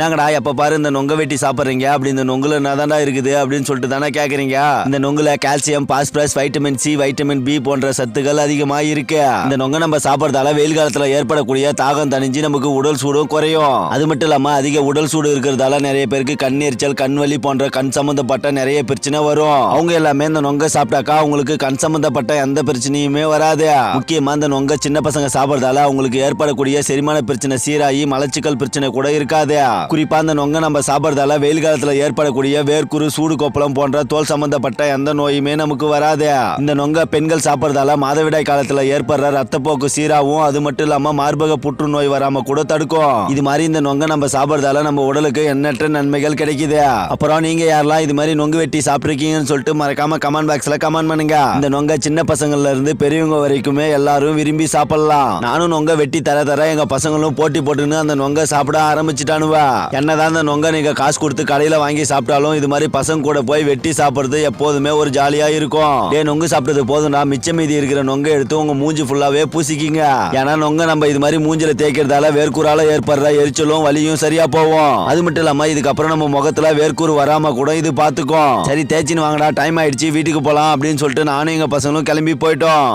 நாங்கடா எப்ப பாரு இந்த நொங்க வெட்டி சாப்பிடுறீங்க? அப்படி இந்த நொங்குல என்னதான்டா இருக்குது? அப்படின்னு சொல்லிட்டு தானே கேக்குறீங்க? இந்த நொங்குல calcium phosphorus vitamin C vitamin B போன்ற சத்துக்கள் அதிகமா இருக்கு. இந்த நொங்க நம்ம சாப்பிட்றதால வெயில் காலத்துல ஏற்படக்கூடிய தாகம் தணிஞ்சு நமக்கு உடல் சூடும் குறையும். அது மட்டும் இல்லாம அதிக உடல் சூடு இருக்கிறதால நிறைய பேருக்கு கண் எரிச்சல் கண் வலி போன்ற கண் சம்பந்தப்பட்ட நிறைய பிரச்சனை வரும். அவங்க எல்லாமே இந்த நொங்க சாப்பிட்டாக்கா அவங்களுக்கு கண் சம்பந்தப்பட்ட எந்த பிரச்சனையுமே வராது. முக்கியமா இந்த நொங்க சின்ன பசங்க சாப்பிட்றதால அவங்களுக்கு ஏற்படக்கூடிய செரிமான பிரச்சனை சீராகி மலச்சிக்கல் பிரச்சனை கூட இருக்காது. குறிப்பாக அந்த நொங்கை நம்ம சாப்பிட்றதால வெயில் காலத்தில் ஏற்படக்கூடிய வேர்க்குரு சூடு கொப்பளம் போன்ற தோல் சம்பந்தப்பட்ட எந்த நோயுமே நமக்கு வராது. இந்த நொங்க பெண்கள் சாப்பிட்றதால மாதவிடாய் காலத்தில் ஏற்படுற ரத்தப்போக்கு சீராகவும் அது மட்டும் இல்லாமல் மார்பக புற்றுநோய் வராமல் கூட தடுக்கும். இது மாதிரி இந்த நொங்க நம்ம சாப்பிட்றதால நம்ம உடலுக்கு எண்ணற்ற நன்மைகள் கிடைக்குது. அப்புறம் நீங்க யாரெல்லாம் இது மாதிரி நொங்கு வெட்டி சாப்பிட்ருக்கீங்கன்னு சொல்லிட்டு மறக்காம கமெண்ட் பாக்ஸ்ல கமெண்ட் பண்ணுங்க. இந்த நொங்க சின்ன பசங்கள்ல இருந்து பெரியவங்க வரைக்குமே எல்லாரும் விரும்பி சாப்பிடலாம். நானும் நொங்க வெட்டி தர தர எங்க பசங்களும் போட்டி போட்டுன்னு அந்த நொங்க சாப்பிட ஆரம்பிச்சிட்டானுவா. என்னதான் இந்த நொங்க நீங்க காசு கொடுத்து கடையில வாங்கி சாப்பிட்டாலும் இது மாதிரி பசங்க கூட போய் வெட்டி சாப்பிடுறது எப்போதுமே ஒரு ஜாலியா இருக்கும். ஏ நொங்கு சாப்பிட்டது போதும்டா. மிச்சம் மீதி இருக்கிற நொங்க எடுத்து உங்க மூஞ்சி ஃபுல்லாவே பூசிக்கிங்க. ஏன்னா நொங்க நம்ம இது மாதிரி மூஞ்சில தேய்க்கிறதால வேர்க்கூறால ஏற்படுற எரிச்சலும் வலியும் சரியா போவோம் அது மட்டும் இல்லாம இதுக்கப்புறம் நம்ம முகத்துல வேர்க்கூறு வராம கூட இது பாத்துக்கும். சரி தேய்ச்சின்னு வாங்கடா. டைம் ஆயிடுச்சு. வீட்டுக்கு போலாம் அப்படின்னு சொல்லிட்டு நானும் எங்க பசங்களும் கிளம்பி போயிட்டோம்.